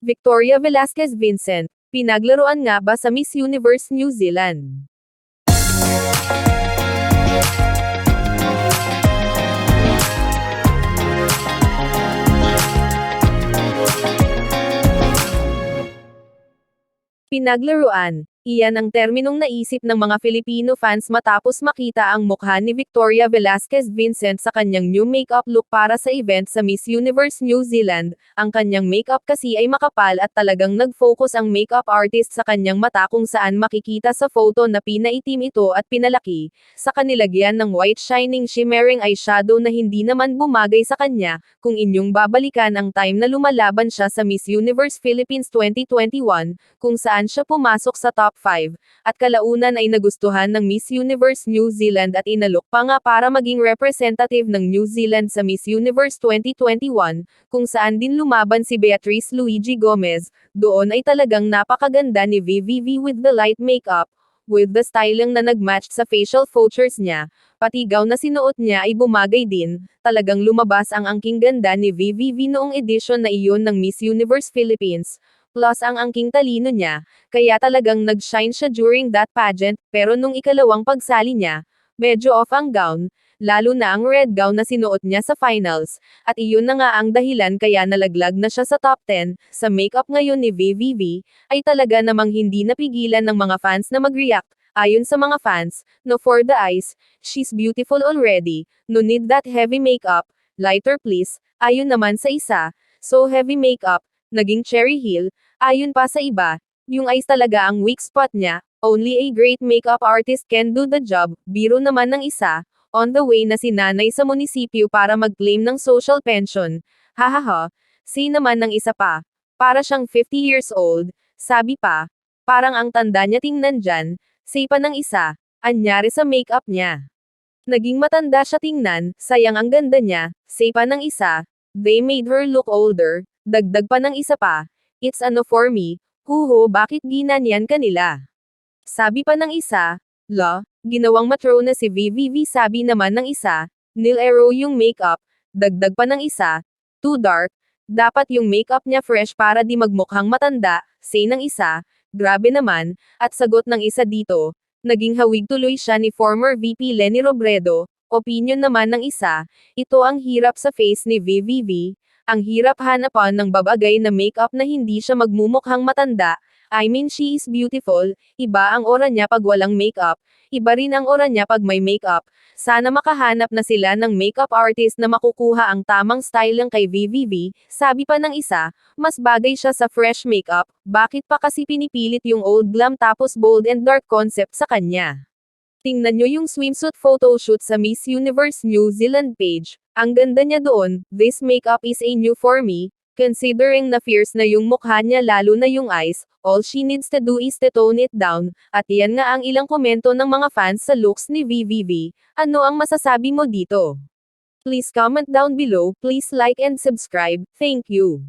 Victoria Velasquez Vincent, pinaglaruan nga ba sa Miss Universe New Zealand? Pinaglaruan. Iyan ang terminong naisip ng mga Filipino fans matapos makita ang mukha ni Victoria Velasquez Vincent sa kanyang new makeup look para sa event sa Miss Universe New Zealand. Ang kanyang makeup kasi ay makapal at talagang nag-focus ang makeup artist sa kanyang mata kung saan makikita sa photo na pinaitim ito at pinalaki, sa kanilagyan ng white shining shimmering eyeshadow na hindi naman bumagay sa kanya, kung inyong babalikan ang time na lumalaban siya sa Miss Universe Philippines 2021, kung saan siya pumasok sa top 5, at kalaunan ay nagustuhan ng Miss Universe New Zealand at inalok pa nga para maging representative ng New Zealand sa Miss Universe 2021, kung saan din lumaban si Beatrice Luigi Gomez, doon ay talagang napakaganda ni VVV with the light makeup, with the styling na nagmatch sa facial features niya, pati gown na sinuot niya ay bumagay din, talagang lumabas ang angking ganda ni VVV noong edisyon na iyon ng Miss Universe Philippines, plus ang angking talino niya, kaya talagang nag-shine siya during that pageant, pero nung ikalawang pagsali niya, medyo off ang gown, lalo na ang red gown na sinuot niya sa finals, at iyon na nga ang dahilan kaya nalaglag na siya sa top 10, sa makeup ngayon ni VVV, ay talaga namang hindi napigilan ng mga fans na mag-react, ayon sa mga fans, no for the eyes, she's beautiful already, no need that heavy makeup, lighter please, ayon naman sa isa, so heavy makeup, naging cherry heel, ayon pa sa iba, yung eyes talaga ang weak spot niya, only a great makeup artist can do the job, biro naman ng isa, on the way na si nanay sa munisipyo para mag-claim ng social pension, hahaha, say naman ng isa pa, para siyang 50 years old, sabi pa, parang ang tanda niya tingnan dyan, say pa ng isa, anyari sa makeup niya. Naging matanda siya tingnan, sayang ang ganda niya, say pa ng isa, they made her look older, dagdag pa ng isa pa, it's ano for me, huho bakit ginanyan kanila. Sabi pa ng isa, la, ginawang matro na si VVV sabi naman ng isa, nil arrow yung makeup, dagdag pa ng isa, too dark, dapat yung makeup niya fresh para di magmukhang matanda, say ng isa, grabe naman, at sagot ng isa dito, naging hawig tuloy siya ni former VP Lenny Robredo, opinion naman ng isa, ito ang hirap sa face ni VVV, ang hirap hanapan ng babagay na makeup na hindi siya magmumukhang matanda, I mean she is beautiful, iba ang aura niya pag walang makeup, iba rin ang aura niya pag may makeup, sana makahanap na sila ng makeup artist na makukuha ang tamang style ng kay VVV, sabi pa ng isa, mas bagay siya sa fresh makeup, bakit pa kasi pinipilit yung old glam tapos bold and dark concept sa kanya. Tingnan nyo yung swimsuit photoshoot sa Miss Universe New Zealand page. Ang ganda niya doon, this makeup is a new for me, considering na fierce na yung mukha niya lalo na yung eyes, all she needs to do is to tone it down, at yan nga ang ilang komento ng mga fans sa looks ni VVV. Ano ang masasabi mo dito? Please comment down below, please like and subscribe, thank you.